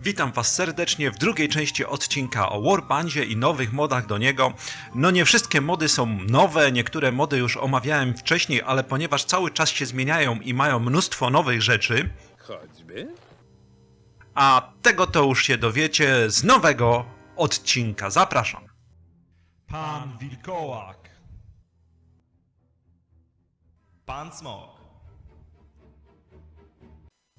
Witam Was serdecznie w drugiej części odcinka o Warbandzie i nowych modach do niego. No nie wszystkie mody są nowe, niektóre mody już omawiałem wcześniej, ale ponieważ cały czas się zmieniają i mają mnóstwo nowych rzeczy, Choćby? a tego to już się dowiecie z nowego odcinka. Zapraszam. Pan Wilkołak. Pan Smok.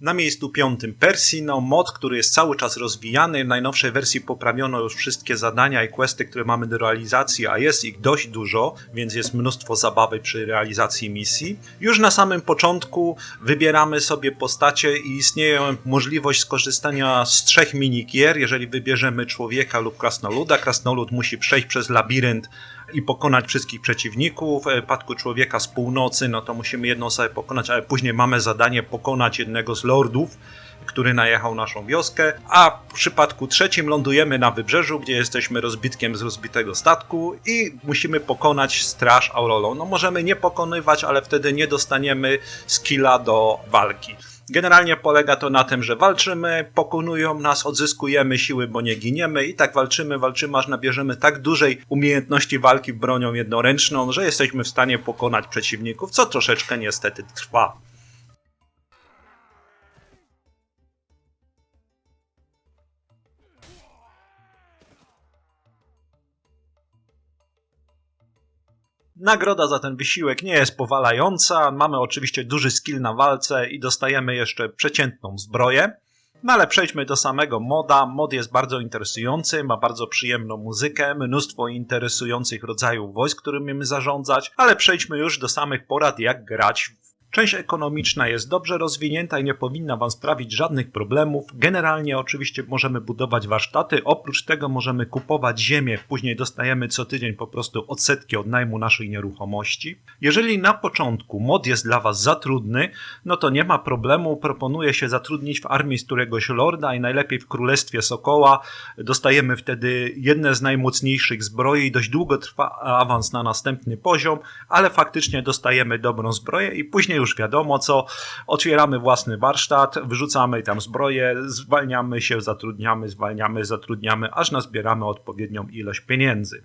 Na miejscu piątym Persino, mod, który jest cały czas rozwijany. W najnowszej wersji poprawiono już wszystkie zadania i questy, które mamy do realizacji, a jest ich dość dużo, więc jest mnóstwo zabawy przy realizacji misji. Już na samym początku wybieramy sobie postacie i istnieje możliwość skorzystania z trzech minigier. Jeżeli wybierzemy człowieka lub krasnoluda, krasnolud musi przejść przez labirynt i pokonać wszystkich przeciwników. W przypadku człowieka z północy, no to musimy jedną osobę pokonać, ale później mamy zadanie pokonać jednego z lordów, który najechał naszą wioskę. A w przypadku trzecim lądujemy na wybrzeżu, gdzie jesteśmy rozbitkiem z rozbitego statku i musimy pokonać straż Aurolą. No możemy nie pokonywać, ale wtedy nie dostaniemy skilla do walki. Generalnie polega to na tym, że walczymy, pokonują nas, odzyskujemy siły, bo nie giniemy i tak walczymy, walczymy, aż nabierzemy tak dużej umiejętności walki bronią jednoręczną, że jesteśmy w stanie pokonać przeciwników, co troszeczkę niestety trwa. Nagroda za ten wysiłek nie jest powalająca. Mamy oczywiście duży skill na walce i dostajemy jeszcze przeciętną zbroję. No ale przejdźmy do samego moda. Mod jest bardzo interesujący, ma bardzo przyjemną muzykę, mnóstwo interesujących rodzajów wojsk, którymi mamy zarządzać, ale przejdźmy już do samych porad, jak grać Część ekonomiczna jest dobrze rozwinięta i nie powinna Wam sprawić żadnych problemów. Generalnie oczywiście możemy budować warsztaty, oprócz tego możemy kupować ziemię, później dostajemy co tydzień po prostu odsetki od najmu naszej nieruchomości. Jeżeli na początku mod jest dla Was za trudny, no to nie ma problemu, proponuję się zatrudnić w armii z któregoś lorda i najlepiej w Królestwie Sokoła. Dostajemy wtedy jedne z najmocniejszych zbroi i dość długo trwa awans na następny poziom, ale faktycznie dostajemy dobrą zbroję i później już wiadomo co, otwieramy własny warsztat, wyrzucamy tam zbroję, zwalniamy się, zatrudniamy, zwalniamy, zatrudniamy, aż nazbieramy odpowiednią ilość pieniędzy.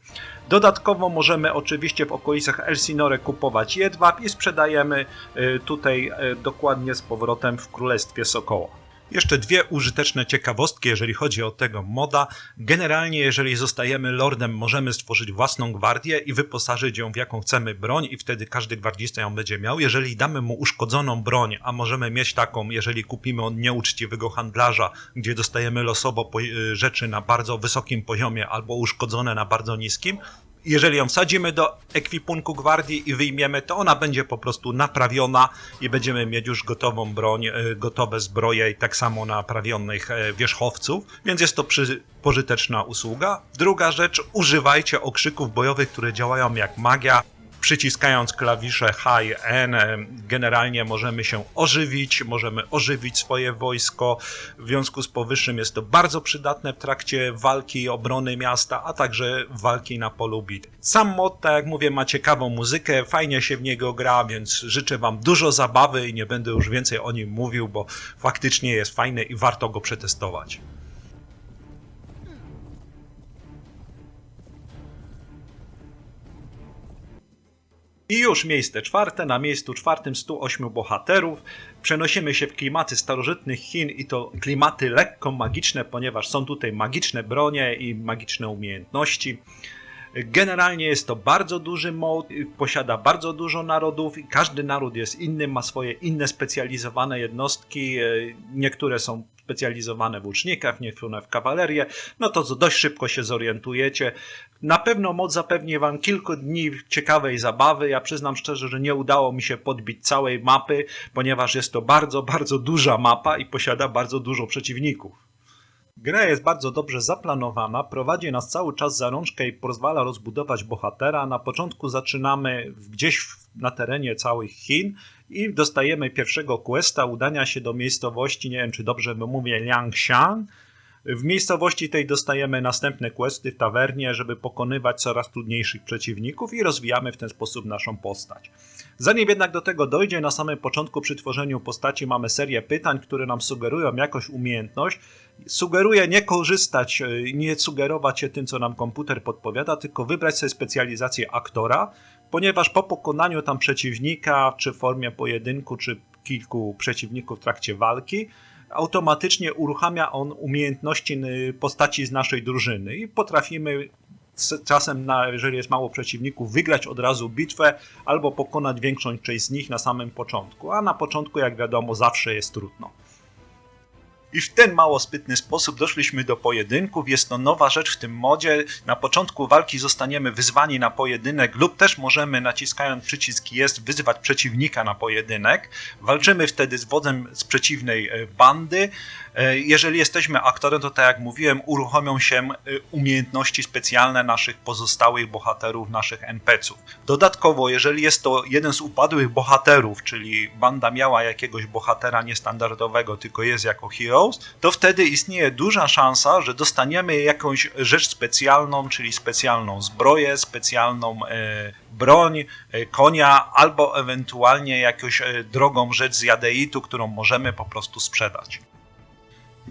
Dodatkowo możemy oczywiście w okolicach Elsinore kupować jedwab i sprzedajemy y, tutaj y, dokładnie z powrotem w Królestwie Sokoła. Jeszcze dwie użyteczne ciekawostki, jeżeli chodzi o tego moda. Generalnie, jeżeli zostajemy lordem, możemy stworzyć własną gwardię i wyposażyć ją w jaką chcemy broń, i wtedy każdy gwardzista ją będzie miał. Jeżeli damy mu uszkodzoną broń, a możemy mieć taką, jeżeli kupimy od nieuczciwego handlarza, gdzie dostajemy losowo rzeczy na bardzo wysokim poziomie albo uszkodzone na bardzo niskim, jeżeli ją wsadzimy do ekwipunku gwardii i wyjmiemy, to ona będzie po prostu naprawiona i będziemy mieć już gotową broń, e, gotowe zbroje i tak samo naprawionych e, wierzchowców, więc jest to przy, pożyteczna usługa. Druga rzecz, używajcie okrzyków bojowych, które działają jak magia. Przyciskając klawisze H i N, e, generalnie możemy się ożywić, możemy ożywić swoje wojsko. W związku z powyższym jest to bardzo przydatne w trakcie walki i obrony miasta, a także walki na polu bit. Sam mod, tak jak mówię, ma ciekawą muzykę, fajnie się w niego gra, więc życzę Wam dużo zabawy i nie będę już więcej o nim mówił, bo faktycznie jest fajny i warto go przetestować. I już miejsce czwarte. Na miejscu czwartym 108 bohaterów. Przenosimy się w klimaty starożytnych Chin i to klimaty lekko magiczne, ponieważ są tutaj magiczne bronie i magiczne umiejętności. Generalnie jest to bardzo duży mod, posiada bardzo dużo narodów i każdy naród jest inny, ma swoje inne specjalizowane jednostki. e, Niektóre są specjalizowane w łucznikach, niektóre w kawalerię. No to dość szybko się zorientujecie. Na pewno mod zapewni Wam kilku dni ciekawej zabawy. Ja przyznam szczerze, że nie udało mi się podbić całej mapy, ponieważ jest to bardzo, bardzo duża mapa i posiada bardzo dużo przeciwników. Gra jest bardzo dobrze zaplanowana, prowadzi nas cały czas za rączkę i pozwala rozbudować bohatera. Na początku zaczynamy gdzieś na terenie całych Chin i dostajemy pierwszego questa udania się do miejscowości, nie wiem czy dobrze mówię, Liangshan. W miejscowości tej dostajemy następne questy w tawernie, żeby pokonywać coraz trudniejszych przeciwników i rozwijamy w ten sposób naszą postać. Zanim jednak do tego dojdzie, na samym początku przy tworzeniu postaci mamy serię pytań, które nam sugerują jakąś umiejętność. Sugeruję nie korzystać, e, nie sugerować się tym, co nam komputer podpowiada, tylko wybrać sobie specjalizację aktora, ponieważ po pokonaniu tam przeciwnika, czy w formie pojedynku, czy kilku przeciwników w trakcie walki, automatycznie uruchamia on umiejętności y, postaci z naszej drużyny i potrafimy czasem, na, jeżeli jest mało przeciwników, wygrać od razu bitwę albo pokonać większą część z nich na samym początku. A na początku, jak wiadomo, zawsze jest trudno. I w ten mało sprytny sposób doszliśmy do pojedynków. Jest to nowa rzecz w tym modzie. Na początku walki zostaniemy wyzwani na pojedynek, lub też możemy, naciskając przycisk jest, wyzywać przeciwnika na pojedynek. Walczymy wtedy z wodzem z przeciwnej e, bandy. E, Jeżeli jesteśmy aktorem, to tak jak mówiłem, uruchomią się e, umiejętności specjalne naszych pozostałych bohaterów, naszych NPC-ów. Dodatkowo, jeżeli jest to jeden z upadłych bohaterów, czyli banda miała jakiegoś bohatera niestandardowego, tylko jest jako to wtedy istnieje duża szansa, że dostaniemy jakąś rzecz specjalną, czyli specjalną zbroję, specjalną e, broń, e, konia, albo ewentualnie jakąś e, drogą rzecz z jadeitu, którą możemy po prostu sprzedać.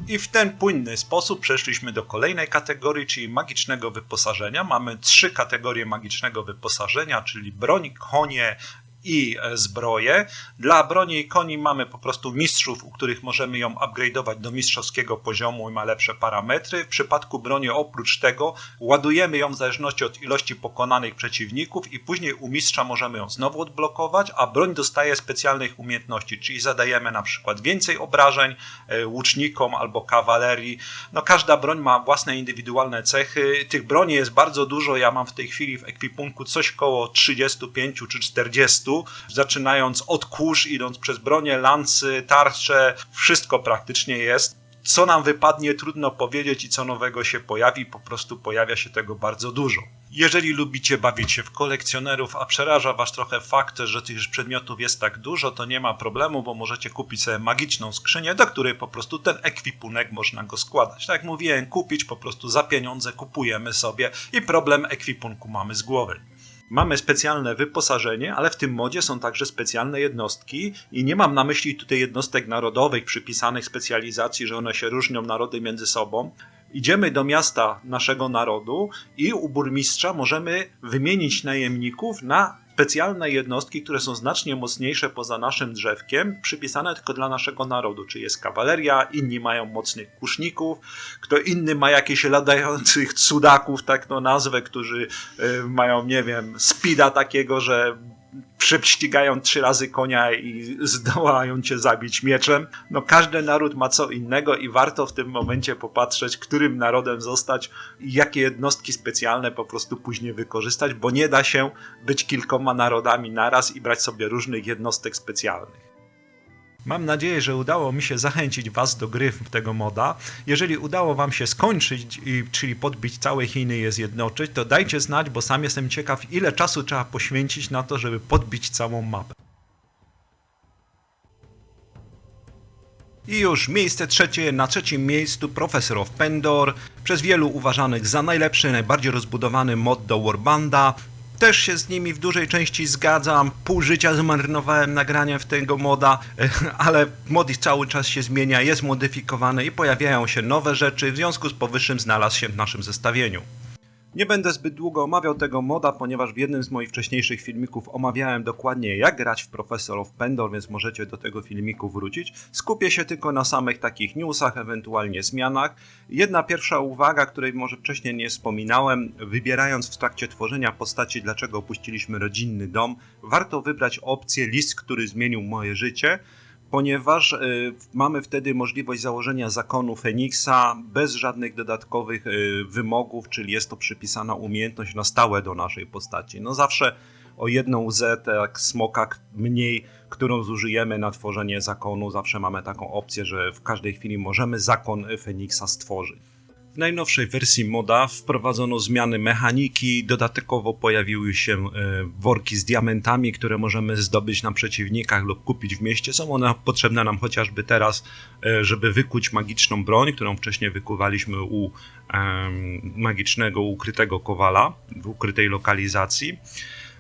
I w ten płynny sposób przeszliśmy do kolejnej kategorii, czyli magicznego wyposażenia. Mamy trzy kategorie magicznego wyposażenia, czyli broń, konie i e, zbroje. Dla broni i koni mamy po prostu mistrzów, u których możemy ją upgrade'ować do mistrzowskiego poziomu i ma lepsze parametry. W przypadku broni oprócz tego ładujemy ją w zależności od ilości pokonanych przeciwników i później u mistrza możemy ją znowu odblokować, a broń dostaje specjalnych umiejętności, czyli zadajemy na przykład więcej obrażeń e, łucznikom albo kawalerii. No każda broń ma własne indywidualne cechy. Tych broni jest bardzo dużo. Ja mam w tej chwili w ekwipunku coś koło 35 czy 40, zaczynając od kurz, idąc przez bronię, lancy, tarcze, wszystko praktycznie jest. Co nam wypadnie, trudno powiedzieć i co nowego się pojawi, po prostu pojawia się tego bardzo dużo. Jeżeli lubicie bawić się w kolekcjonerów, a przeraża Was trochę fakt, że tych przedmiotów jest tak dużo, to nie ma problemu, bo możecie kupić sobie magiczną skrzynię, do której po prostu ten ekwipunek można go składać. Tak jak mówiłem, kupić po prostu za pieniądze kupujemy sobie i problem ekwipunku mamy z głowy. Mamy specjalne wyposażenie, ale w tym modzie są także specjalne jednostki i nie mam na myśli tutaj jednostek narodowych przypisanych specjalizacji, że one się różnią narody między sobą. Idziemy do miasta naszego narodu i u burmistrza możemy wymienić najemników na specjalne jednostki, które są znacznie mocniejsze poza naszym drzewkiem, przypisane tylko dla naszego narodu. Czy jest kawaleria, inni mają mocnych kuszników, kto inny ma jakichś ladających cudaków, tak to nazwę, którzy y, mają, nie wiem, speeda takiego, że prześcigają trzy razy konia i zdołają cię zabić mieczem. No każdy naród ma co innego i warto w tym momencie popatrzeć, którym narodem zostać i jakie jednostki specjalne po prostu później wykorzystać, bo nie da się być kilkoma narodami naraz i brać sobie różnych jednostek specjalnych. Mam nadzieję, że udało mi się zachęcić Was do gry w tego moda. Jeżeli udało Wam się skończyć, czyli podbić całe Chiny i je zjednoczyć, to dajcie znać, bo sam jestem ciekaw, ile czasu trzeba poświęcić na to, żeby podbić całą mapę. I już miejsce trzecie, na trzecim miejscu Professor of Pendor, przez wielu uważanych za najlepszy, najbardziej rozbudowany mod do Warbanda. Też się z nimi w dużej części zgadzam. Pół życia zmarnowałem nagraniem w tego moda, ale mod cały czas się zmienia, jest modyfikowany i pojawiają się nowe rzeczy, w związku z powyższym znalazł się w naszym zestawieniu. Nie będę zbyt długo omawiał tego moda, ponieważ w jednym z moich wcześniejszych filmików omawiałem dokładnie jak grać w Professor of Pendor, więc możecie do tego filmiku wrócić. Skupię się tylko na samych takich newsach, ewentualnie zmianach. Jedna pierwsza uwaga, której może wcześniej nie wspominałem, wybierając w trakcie tworzenia postaci, dlaczego opuściliśmy rodzinny dom, warto wybrać opcję list, który zmienił moje życie ponieważ y, mamy wtedy możliwość założenia zakonu Feniksa bez żadnych dodatkowych y, wymogów, czyli jest to przypisana umiejętność na stałe do naszej postaci. No zawsze o jedną łzę, tak smoka k- mniej, którą zużyjemy na tworzenie zakonu, zawsze mamy taką opcję, że w każdej chwili możemy zakon Feniksa stworzyć. W najnowszej wersji moda wprowadzono zmiany mechaniki, dodatkowo pojawiły się e, worki z diamentami, które możemy zdobyć na przeciwnikach lub kupić w mieście. Są one potrzebne nam chociażby teraz, e, żeby wykuć magiczną broń, którą wcześniej wykuwaliśmy u magicznego, ukrytego kowala w ukrytej lokalizacji.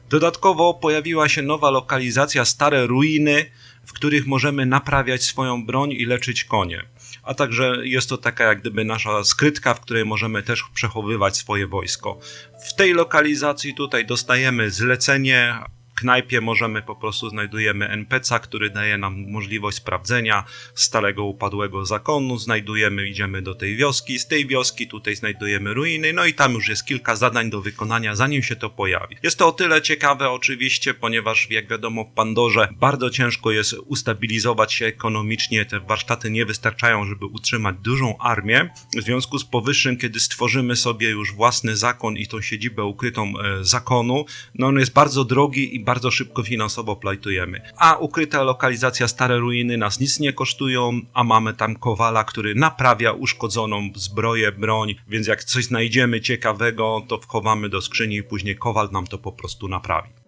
Dodatkowo pojawiła się nowa lokalizacja, stare ruiny, w których możemy naprawiać swoją broń i leczyć konie. A także jest to taka jak gdyby nasza skrytka, w której możemy też przechowywać swoje wojsko. W tej lokalizacji tutaj dostajemy zlecenie. Knajpie możemy po prostu znajdujemy NPC, który daje nam możliwość sprawdzenia starego upadłego zakonu. Znajdujemy, idziemy do tej wioski. Z tej wioski tutaj znajdujemy ruiny, no i tam już jest kilka zadań do wykonania, zanim się to pojawi. Jest to o tyle ciekawe, oczywiście, ponieważ jak wiadomo, w Pandorze bardzo ciężko jest ustabilizować się ekonomicznie. Te warsztaty nie wystarczają, żeby utrzymać dużą armię. W związku z powyższym, kiedy stworzymy sobie już własny zakon i tą siedzibę ukrytą e, zakonu, no on jest bardzo drogi i bardzo szybko finansowo plajtujemy. A ukryta lokalizacja Stare Ruiny nas nic nie kosztują, a mamy tam kowala, który naprawia uszkodzoną zbroję, broń, więc jak coś znajdziemy ciekawego, to wchowamy do skrzyni i później kowal nam to po prostu naprawi.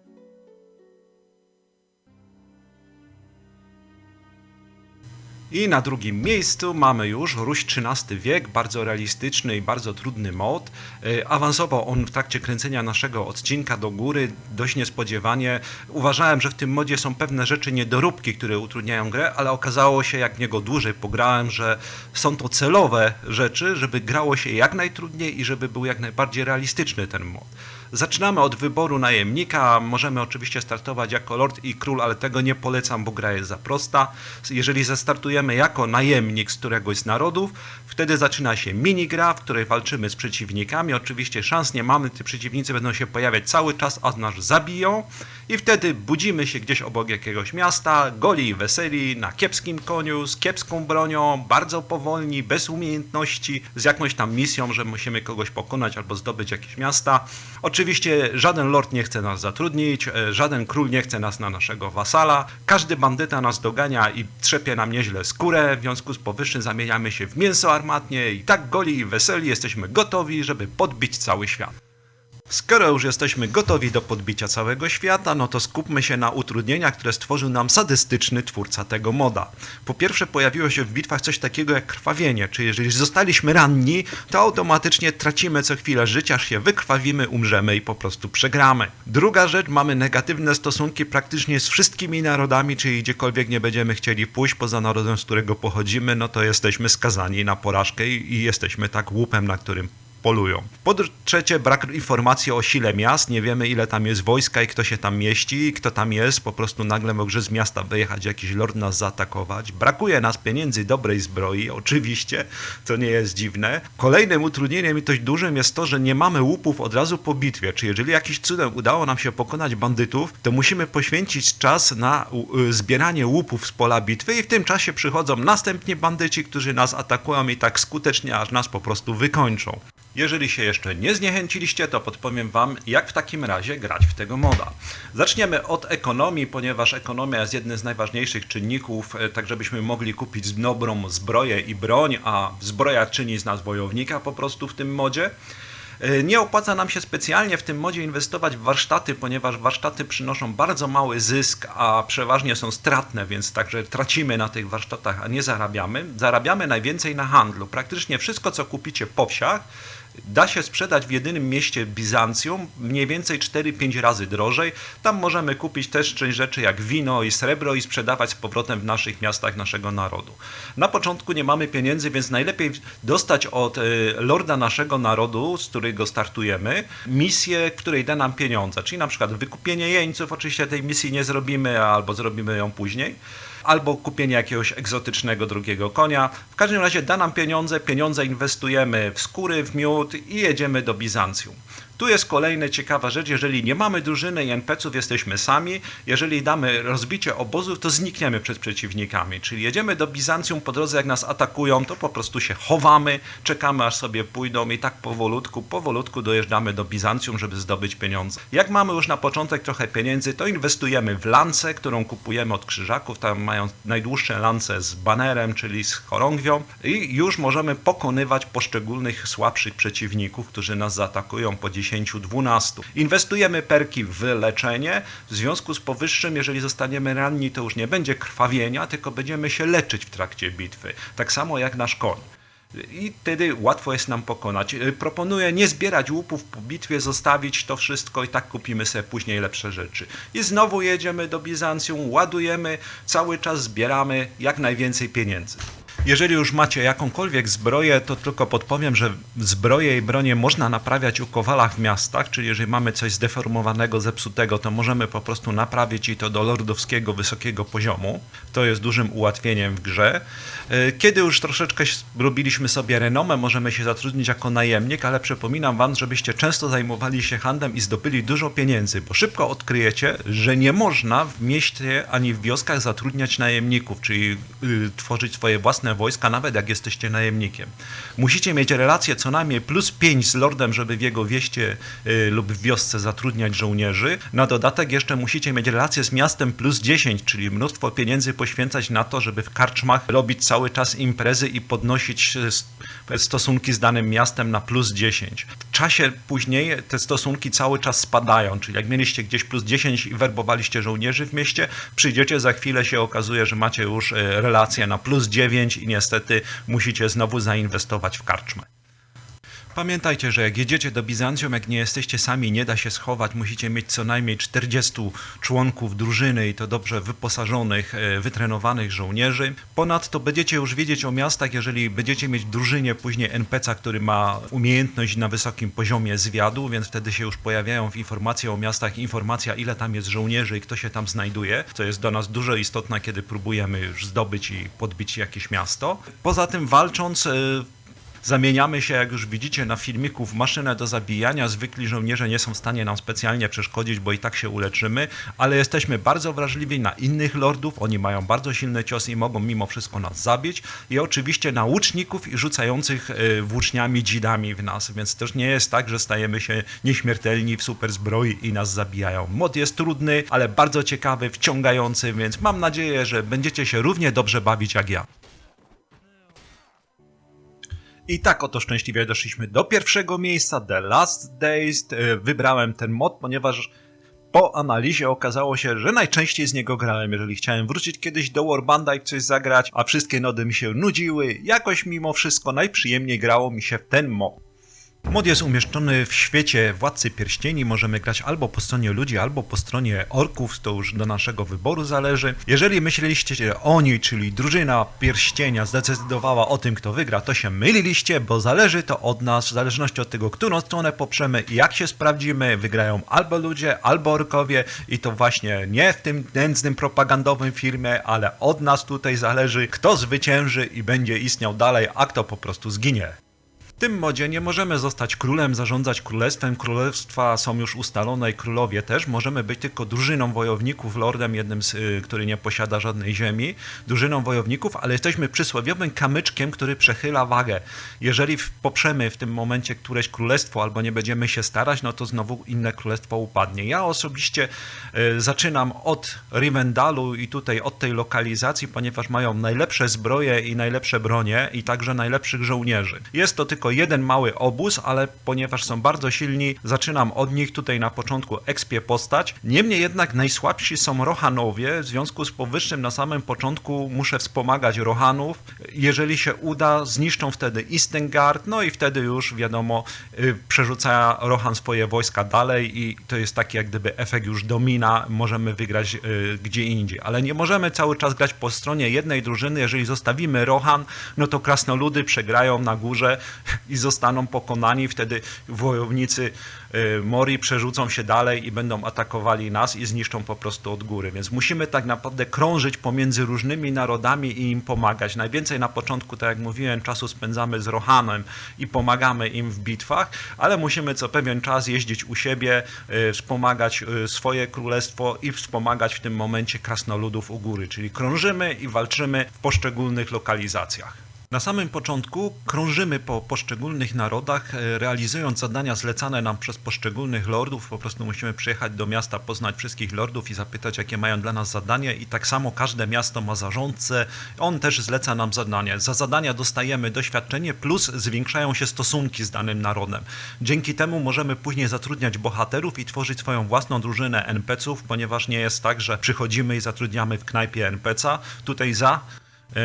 I na drugim miejscu mamy już Ruś XIII wiek, bardzo realistyczny i bardzo trudny mod. E, Awansował on w trakcie kręcenia naszego odcinka do góry dość niespodziewanie. Uważałem, że w tym modzie są pewne rzeczy niedoróbki, które utrudniają grę, ale okazało się, jak niego dłużej pograłem, że są to celowe rzeczy, żeby grało się jak najtrudniej i żeby był jak najbardziej realistyczny ten mod. Zaczynamy od wyboru najemnika. Możemy oczywiście startować jako lord i król, ale tego nie polecam, bo gra jest za prosta. Jeżeli zastartujemy jako najemnik z któregoś z narodów, wtedy zaczyna się minigra, w której walczymy z przeciwnikami. Oczywiście szans nie mamy, ci przeciwnicy będą się pojawiać cały czas, a nas zabiją. I wtedy budzimy się gdzieś obok jakiegoś miasta, goli i weseli, na kiepskim koniu, z kiepską bronią, bardzo powolni, bez umiejętności, z jakąś tam misją, że musimy kogoś pokonać albo zdobyć jakieś miasta. Oczywiście żaden lord nie chce nas zatrudnić, e, żaden król nie chce nas na naszego wasala. Każdy bandyta nas dogania i trzepie nam nieźle skórę. W związku z powyższym zamieniamy się w mięso armatnie i tak goli i weseli jesteśmy gotowi, żeby podbić cały świat. Skoro już jesteśmy gotowi do podbicia całego świata, no to skupmy się na utrudnieniach, które stworzył nam sadystyczny twórca tego moda. Po pierwsze pojawiło się w bitwach coś takiego jak krwawienie, czyli jeżeli zostaliśmy ranni, to automatycznie tracimy co chwilę życia, aż się wykrwawimy, umrzemy i po prostu przegramy. Druga rzecz, mamy negatywne stosunki praktycznie z wszystkimi narodami, czyli gdziekolwiek nie będziemy chcieli pójść poza narodem, z którego pochodzimy, no to jesteśmy skazani na porażkę i, jesteśmy tak łupem, na którym polują. Po trzecie, brak informacji o sile miast. Nie wiemy, ile tam jest wojska i kto się tam mieści, kto tam jest. Po prostu nagle może z miasta wyjechać jakiś lord nas zaatakować. Brakuje nas pieniędzy, dobrej zbroi, oczywiście, to nie jest dziwne. Kolejnym utrudnieniem i dość dużym jest to, że nie mamy łupów od razu po bitwie. Czy jeżeli jakiś cudem udało nam się pokonać bandytów, to musimy poświęcić czas na y, zbieranie łupów z pola bitwy i w tym czasie przychodzą następni bandyci, którzy nas atakują i tak skutecznie, aż nas po prostu wykończą. Jeżeli się jeszcze nie zniechęciliście, to podpowiem Wam, jak w takim razie grać w tego moda. Zaczniemy od ekonomii, ponieważ ekonomia jest jednym z najważniejszych czynników, e, tak żebyśmy mogli kupić dobrą zbroję i broń, a zbroja czyni z nas wojownika po prostu w tym modzie. E, Nie opłaca nam się specjalnie w tym modzie inwestować w warsztaty, ponieważ warsztaty przynoszą bardzo mały zysk, a przeważnie są stratne, więc także tracimy na tych warsztatach, a nie zarabiamy. Zarabiamy najwięcej na handlu. Praktycznie wszystko, co kupicie po wsiach, da się sprzedać w jedynym mieście Bizancjum mniej więcej 4-5 razy drożej. Tam możemy kupić też część rzeczy jak wino i srebro i sprzedawać z powrotem w naszych miastach naszego narodu. Na początku nie mamy pieniędzy, więc najlepiej dostać od e, lorda naszego narodu, z którego startujemy, misję, której da nam pieniądze. Czyli na przykład wykupienie jeńców, oczywiście tej misji nie zrobimy, albo zrobimy ją później albo kupienie jakiegoś egzotycznego drugiego konia. W każdym razie da nam pieniądze, pieniądze inwestujemy w skóry, w miód i jedziemy do Bizancjum. Tu jest kolejna ciekawa rzecz, jeżeli nie mamy drużyny i NPC-ów, jesteśmy sami, jeżeli damy rozbicie obozów, to znikniemy przed przeciwnikami, czyli jedziemy do Bizancjum, po drodze jak nas atakują, to po prostu się chowamy, czekamy aż sobie pójdą i tak powolutku, powolutku dojeżdżamy do Bizancjum, żeby zdobyć pieniądze. Jak mamy już na początek trochę pieniędzy, to inwestujemy w lancę, którą kupujemy od krzyżaków, tam mają najdłuższe lance z banerem, czyli z chorągwią. I już możemy pokonywać poszczególnych słabszych przeciwników, którzy nas zaatakują po 10-12. Inwestujemy perki w leczenie, w związku z powyższym, jeżeli zostaniemy ranni, to już nie będzie krwawienia, tylko będziemy się leczyć w trakcie bitwy. Tak samo jak nasz koń. I wtedy łatwo jest nam pokonać. Y, Proponuję nie zbierać łupów po bitwie, zostawić to wszystko i tak kupimy sobie później lepsze rzeczy. I znowu jedziemy do Bizancjum, ładujemy, cały czas zbieramy jak najwięcej pieniędzy. Jeżeli już macie jakąkolwiek zbroję, to tylko podpowiem, że zbroje i bronie można naprawiać u kowalach w miastach, czyli jeżeli mamy coś zdeformowanego, zepsutego, to możemy po prostu naprawić i to do lordowskiego, wysokiego poziomu. To jest dużym ułatwieniem w grze. E, Kiedy już troszeczkę robiliśmy sobie renomę, możemy się zatrudnić jako najemnik, ale przypominam wam, żebyście często zajmowali się handlem i zdobyli dużo pieniędzy, bo szybko odkryjecie, że nie można w mieście ani w wioskach zatrudniać najemników, czyli y, tworzyć swoje własne wojska, nawet jak jesteście najemnikiem. Musicie mieć relację co najmniej plus 5 z lordem, żeby w jego wieście y, lub w wiosce zatrudniać żołnierzy. Na dodatek jeszcze musicie mieć relację z miastem plus 10, czyli mnóstwo pieniędzy poświęcać na to, żeby w karczmach robić cały czas imprezy i podnosić y, stosunki z danym miastem na plus 10. W czasie później te stosunki cały czas spadają, czyli jak mieliście gdzieś plus 10 i werbowaliście żołnierzy w mieście, przyjdziecie za chwilę się okazuje, że macie już y, relację na plus 9 i niestety musicie znowu zainwestować w karczmę. Pamiętajcie, że jak jedziecie do Bizancjum, jak nie jesteście sami, nie da się schować, musicie mieć co najmniej 40 członków drużyny i to dobrze wyposażonych, e, wytrenowanych żołnierzy. Ponadto będziecie już wiedzieć o miastach, jeżeli będziecie mieć drużynie później NPC, który ma umiejętność na wysokim poziomie zwiadu, więc wtedy się już pojawiają w informacje o miastach informacja, ile tam jest żołnierzy i kto się tam znajduje, co jest do nas dużo istotne, kiedy próbujemy już zdobyć i podbić jakieś miasto. Poza tym walcząc, e, Zamieniamy się, jak już widzicie na filmiku, w maszynę do zabijania. Zwykli żołnierze nie są w stanie nam specjalnie przeszkodzić, bo i tak się uleczymy, ale jesteśmy bardzo wrażliwi na innych lordów. Oni mają bardzo silny cios i mogą mimo wszystko nas zabić. I oczywiście na łuczników i rzucających e, włóczniami, dzidami w nas, więc też nie jest tak, że stajemy się nieśmiertelni w super zbroi i nas zabijają. Mod jest trudny, ale bardzo ciekawy, wciągający, więc mam nadzieję, że będziecie się równie dobrze bawić jak ja. I tak oto szczęśliwie doszliśmy do pierwszego miejsca, The Last Days. E, Wybrałem ten mod, ponieważ po analizie okazało się, że najczęściej z niego grałem, jeżeli chciałem wrócić kiedyś do Warbanda i coś zagrać, a wszystkie nody mi się nudziły. Jakoś mimo wszystko najprzyjemniej grało mi się w ten mod. Mod jest umieszczony w świecie Władcy Pierścieni. Możemy grać albo po stronie ludzi, albo po stronie orków. To już do naszego wyboru zależy. Jeżeli myśleliście, że oni, czyli drużyna Pierścienia, zdecydowała o tym, kto wygra, to się myliliście, bo zależy to od nas. W zależności od tego, którą stronę poprzemy i jak się sprawdzimy, wygrają albo ludzie, albo orkowie. I to właśnie nie w tym nędznym propagandowym filmie, ale od nas tutaj zależy, kto zwycięży i będzie istniał dalej, a kto po prostu zginie. W tym modzie nie możemy zostać królem, zarządzać królestwem. Królestwa są już ustalone i królowie też. Możemy być tylko drużyną wojowników, lordem jednym, z, y, który nie posiada żadnej ziemi, drużyną wojowników, ale jesteśmy przysłowiowym kamyczkiem, który przechyla wagę. Jeżeli poprzemy w tym momencie któreś królestwo albo nie będziemy się starać, no to znowu inne królestwo upadnie. Ja osobiście y, zaczynam od Rivendalu i tutaj od tej lokalizacji, ponieważ mają najlepsze zbroje i najlepsze bronie i także najlepszych żołnierzy. Jest to tylko jeden mały obóz, ale ponieważ są bardzo silni, zaczynam od nich tutaj na początku ekspię postać. Niemniej jednak najsłabsi są Rohanowie, w związku z powyższym na samym początku muszę wspomagać Rohanów. Jeżeli się uda, zniszczą wtedy Istengard, no i wtedy już wiadomo, y, przerzuca Rohan swoje wojska dalej i to jest taki jak gdyby efekt już domina, możemy wygrać y, gdzie indziej. Ale nie możemy cały czas grać po stronie jednej drużyny, jeżeli zostawimy Rohan, no to krasnoludy przegrają na górze, i zostaną pokonani. Wtedy wojownicy y, Mori przerzucą się dalej i będą atakowali nas i zniszczą po prostu od góry. Więc musimy tak naprawdę krążyć pomiędzy różnymi narodami i im pomagać. Najwięcej na początku, tak jak mówiłem, czasu spędzamy z Rohanem i pomagamy im w bitwach, ale musimy co pewien czas jeździć u siebie, y, wspomagać y, swoje królestwo i wspomagać w tym momencie krasnoludów u góry, czyli krążymy i walczymy w poszczególnych lokalizacjach. Na samym początku krążymy po poszczególnych narodach, e, realizując zadania zlecane nam przez poszczególnych lordów. Po prostu musimy przyjechać do miasta, poznać wszystkich lordów i zapytać, jakie mają dla nas zadanie. I tak samo każde miasto ma zarządcę, on też zleca nam zadanie. Za zadania dostajemy doświadczenie, plus zwiększają się stosunki z danym narodem. Dzięki temu możemy później zatrudniać bohaterów i tworzyć swoją własną drużynę NPC-ów, ponieważ nie jest tak, że przychodzimy i zatrudniamy w knajpie NPC-a. Tutaj za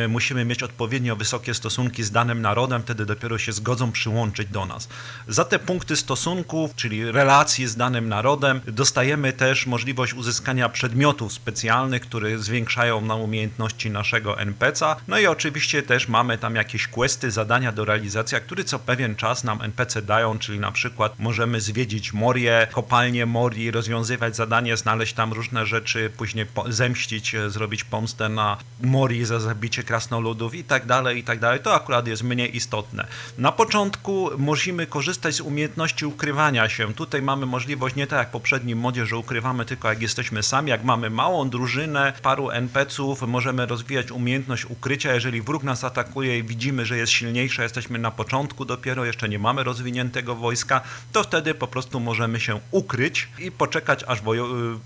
musimy mieć odpowiednio wysokie stosunki z danym narodem, wtedy dopiero się zgodzą przyłączyć do nas. Za te punkty stosunków, czyli relacji z danym narodem, dostajemy też możliwość uzyskania przedmiotów specjalnych, które zwiększają nam umiejętności naszego NPC-a. No i oczywiście też mamy tam jakieś questy, zadania do realizacji, które co pewien czas nam NPC dają, czyli na przykład możemy zwiedzić Morię, kopalnię Morii, rozwiązywać zadanie, znaleźć tam różne rzeczy, później zemścić, e, zrobić pomstę na Morii za zabicie krasnoludów i tak dalej, i tak dalej. To akurat jest mniej istotne. Na początku musimy korzystać z umiejętności ukrywania się. Tutaj mamy możliwość nie tak jak w poprzednim modzie, że ukrywamy tylko jak jesteśmy sami. Jak mamy małą drużynę, paru NPC-ów, możemy rozwijać umiejętność ukrycia. Jeżeli wróg nas atakuje i widzimy, że jest silniejszy, jesteśmy na początku dopiero, jeszcze nie mamy rozwiniętego wojska, to wtedy po prostu możemy się ukryć i poczekać, aż y,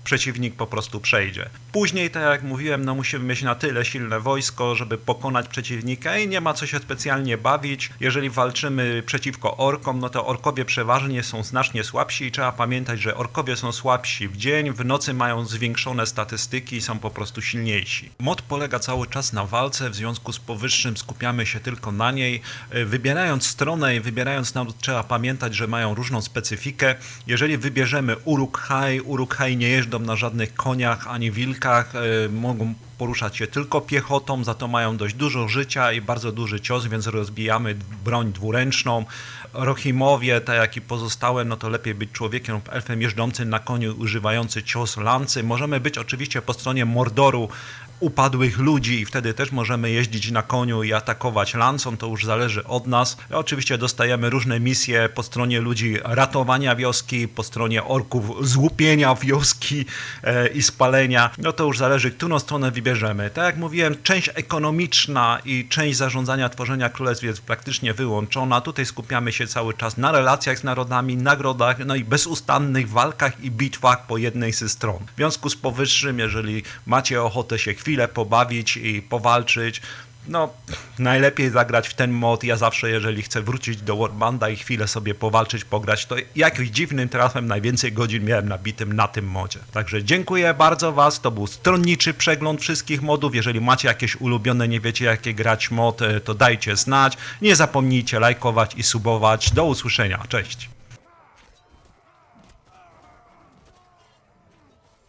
przeciwnik po prostu przejdzie. Później, tak jak mówiłem, no musimy mieć na tyle silne wojsko, żeby pokonać przeciwnika i nie ma co się specjalnie bawić. Jeżeli walczymy przeciwko orkom, no to orkowie przeważnie są znacznie słabsi i trzeba pamiętać, że orkowie są słabsi w dzień, w nocy mają zwiększone statystyki i są po prostu silniejsi. Mod polega cały czas na walce, w związku z powyższym skupiamy się tylko na niej. E, Wybierając stronę i wybierając naród trzeba pamiętać, że mają różną specyfikę. Jeżeli wybierzemy Uruk-hai, Uruk-hai nie jeżdżą na żadnych koniach ani wilkach, e, mogą poruszać się tylko piechotą, za to mają dość dużo życia i bardzo duży cios, więc rozbijamy broń dwuręczną. Rohimowie, tak jak i pozostałe, no to lepiej być człowiekiem elfem jeżdżącym na koniu, używający cios lancy. Możemy być oczywiście po stronie Mordoru, upadłych ludzi i wtedy też możemy jeździć na koniu i atakować lancą, to już zależy od nas. Oczywiście dostajemy różne misje po stronie ludzi ratowania wioski, po stronie orków złupienia wioski e, i spalenia. No to już zależy, którą stronę wybierzemy. Tak jak mówiłem, część ekonomiczna i część zarządzania, tworzenia królestw jest praktycznie wyłączona. Tutaj skupiamy się cały czas na relacjach z narodami, nagrodach, no i bezustannych walkach i bitwach po jednej ze stron. W związku z powyższym, jeżeli macie ochotę się chwilę pobawić i powalczyć, no, najlepiej zagrać w ten mod. Ja zawsze, jeżeli chcę wrócić do Warbanda i chwilę sobie powalczyć, pograć, to jakimś dziwnym trafem najwięcej godzin miałem nabitym na tym modzie. Także dziękuję bardzo Was. To był stronniczy przegląd wszystkich modów. Jeżeli macie jakieś ulubione, nie wiecie jakie grać mod, e, to dajcie znać. Nie zapomnijcie lajkować i subować. Do usłyszenia. Cześć.